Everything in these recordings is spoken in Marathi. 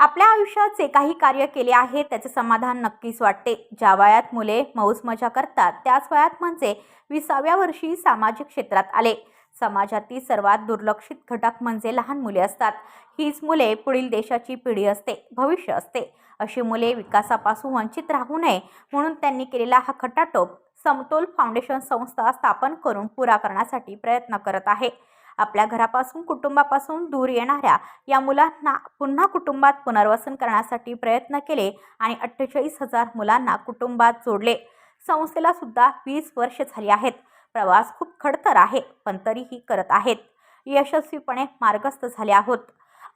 आपल्या आयुष्यात जे काही कार्य केले आहे त्याचे समाधान नक्कीच वाटते. ज्या वयात मुले मौज मजा करतात त्याच वयात म्हणजे विसाव्या वर्षी सामाजिक क्षेत्रात आले. समाजातील सर्वात दुर्लक्षित घटक म्हणजे लहान मुले असतात. हीच मुले पुढील देशाची पिढी असते भविष्य असते. अशी मुले विकासापासून वंचित राहू नये म्हणून त्यांनी केलेला हा खटाटोप समतोल फाउंडेशन संस्था स्थापन करून पुरा करण्यासाठी प्रयत्न करत आहे. आपल्या घरापासून कुटुंबापासून दूर येणाऱ्या या मुलांना पुन्हा कुटुंबात पुनर्वसन करण्यासाठी प्रयत्न केले आणि अठ्ठेचाळीस हजार मुलांना कुटुंबात जोडले. संस्थेला सुद्धा वीस वर्ष झाली आहेत. प्रवास खूप खडतर आहे पण तरीही करत आहेत. यशस्वीपणे मार्गस्थ झाले आहोत.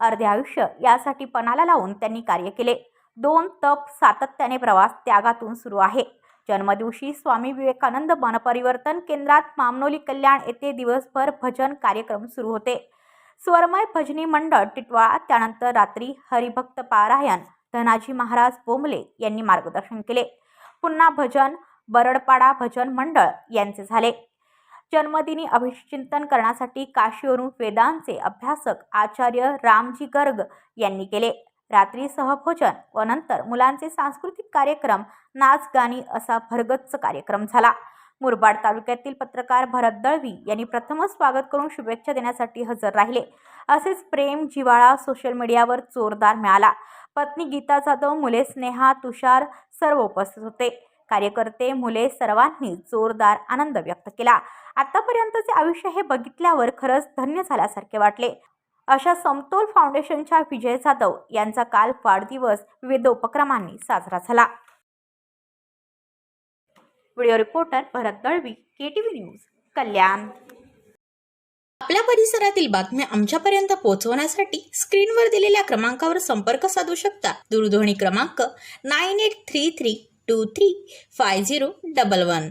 अर्धे आयुष्य यासाठी पणाला लावून त्यांनी कार्य केले. दोन तप सातत्याने प्रवास त्यागातून सुरू आहे. जन्मदिवशी स्वामी विवेकानंद मनपरिवर्तन केंद्रात मामनोली कल्याण येथे दिवसभर भजन कार्यक्रम सुरू होते. स्वरमय भजनी मंडळ टिटवाळा त्यानंतर रात्री हरिभक्त पारायण धनाजी महाराज बोंबले यांनी मार्गदर्शन केले. पुन्हा भजन बरडपाडा भजन मंडळ यांचे झाले. जन्मदिनी अभिचिंतन करण्यासाठी काशीवरून वेदांचे अभ्यासक आचार्य रामजी गर्ग यांनी केले. रात्री सहभोजन व नंतर मुलांचे सांस्कृतिक कार्यक्रम नाच गाणी असा भरगच्च कार्यक्रम झाला. मुरबाड तालुक्यातील पत्रकार भरत दळवी यांनी प्रथमच स्वागत करून शुभेच्छा देण्यासाठी हजर राहिले. असेच प्रेम जिव्हाळा सोशल मीडियावर जोरदार मिळाला. पत्नी गीता जाधव मुले स्नेहा तुषार सर्व उपस्थित होते. कार्यकर्ते मुले सर्वांनी जोरदार आनंद व्यक्त केला. आतापर्यंतचे आयुष्य हे बघितल्यावर खरंच धन्य झाल्यासारखे वाटले. अशा समतोल फाउंडेशनच्या विजय जाधव यांचा काल वाढदिवस विविध उपक्रमांनी साजरा झाला. Video reporter Bharat Dalvi K T news Kalyan. आपल्या परिसरातील बातम्या आमच्यापर्यंत पोहोचवण्यासाठी स्क्रीनवर दिलेल्या क्रमांकावर संपर्क साधू शकता. दूरध्वनी क्रमांक nine eight three three two three five zero double one.